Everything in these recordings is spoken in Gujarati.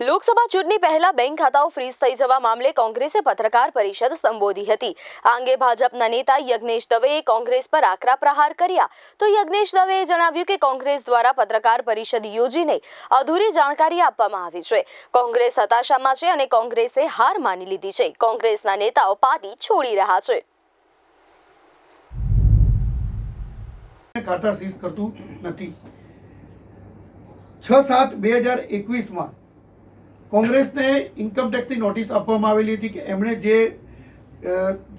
લોકસભા ચૂંટણી પહેલા બેંક ખાતાઓ ફ્રીઝ થઈ જવા મામલે કોંગ્રેસે પત્રકાર પરિષદ સંબોધી હતી. આ અંગે ભાજપના નેતા યજ્ઞેશ દવેએ કોંગ્રેસ પર આકરા પ્રહાર કર્યા. તો યજ્ઞેશ દવેએ જણાવ્યું કે કોંગ્રેસ દ્વારા પત્રકાર પરિષદ યોજીને અધૂરી જાણકારી આપવામાં આવી છે. કોંગ્રેસ હતાશામાં છે અને કોંગ્રેસે હાર માની લીધી છે. કોંગ્રેસના નેતાઓ પાર્ટી છોડી રહ્યા છે. ખાતા સીઝ કરતું નથી. છ સાત બે હજાર એકવીસમાં કોંગ્રેસને ઇન્કમ ટેક્સની નોટિસ આપવામાં આવેલી હતી કે એમણે જે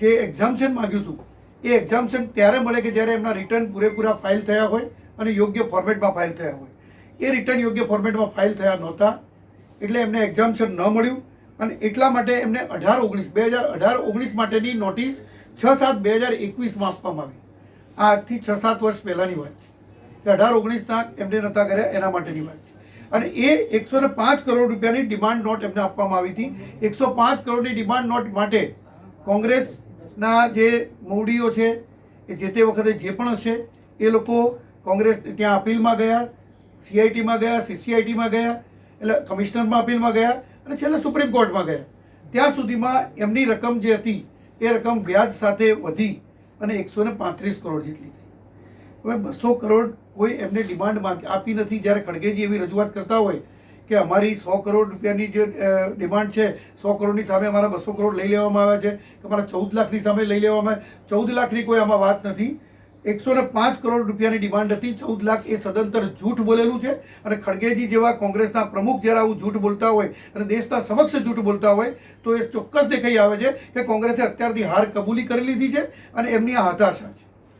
જે એક્ઝામ્શન માગ્યું હતું, એ એક્ઝામ્શન ત્યારે મળે કે જ્યારે એમના રિટર્ન પૂરેપૂરા ફાઇલ થયા હોય અને યોગ્ય ફોર્મેટમાં ફાઇલ થયા હોય. એ રિટર્ન યોગ્ય ફોર્મેટમાં ફાઇલ થયા નહોતા, એટલે એમને એક્ઝામ્શન ન મળ્યું અને એટલા માટે એમને અઢાર ઓગણીસ, બે હજાર અઢાર ઓગણીસ માટેની નોટિસ છ સાત બે હજાર એકવીસમાં આપવામાં આવી. આજથી છ સાત વર્ષ પહેલાંની વાત છે. અઢાર ઓગણીસના એમને નહોતા કર્યા, એના માટેની વાત છે. અને એ એકસો ને પાંચ કરોડ રૂપિયાની ડિમાન્ડ નોટ એમને આપવામાં આવી હતી. એકસો પાંચ કરોડની ડિમાન્ડ નોટ માટે કોંગ્રેસના જે મૂડીઓ છે, એ જે તે વખતે જે પણ હશે, એ લોકો કોંગ્રેસ ત્યાં અપીલમાં ગયા, સીઆઈટીમાં ગયા, સીસીઆઈટીમાં ગયા, એટલે કમિશનરમાં અપીલમાં ગયા અને છેલ્લે સુપ્રીમ કોર્ટમાં ગયા. ત્યાં સુધીમાં એમની રકમ જે હતી, એ રકમ વ્યાજ સાથે વધી અને એકસો પાંત્રીસ કરોડ જેટલી હવે બસો કરોડ કોઈ એમને ડિમાન્ડ આપી નથી. જ્યારે ખડગેજી એવી રજૂઆત કરતા હોય કે અમારી સો કરોડ રૂપિયાની જે ડિમાન્ડ છે, સો કરોડની સામે અમારા બસો કરોડ લઈ લેવામાં આવ્યા છે કે અમારા ચૌદ લાખની સામે લઈ લેવામાં ચૌદ લાખની કોઈ આમાં વાત નથી. એકસો ને પાંચ કરોડ રૂપિયાની ડિમાન્ડ હતી. ચૌદ લાખ એ સદંતર જૂઠ બોલેલું છે અને ખડગેજી જેવા કોંગ્રેસના પ્રમુખ જ્યારે આવું જૂઠ બોલતા હોય અને દેશના સમક્ષ જૂઠ બોલતા હોય તો એ ચોક્કસ દેખાઈ આવે છે કે કોંગ્રેસે અત્યારથી હાર કબૂલી કરી લીધી છે અને એમની આ હતાશા છે.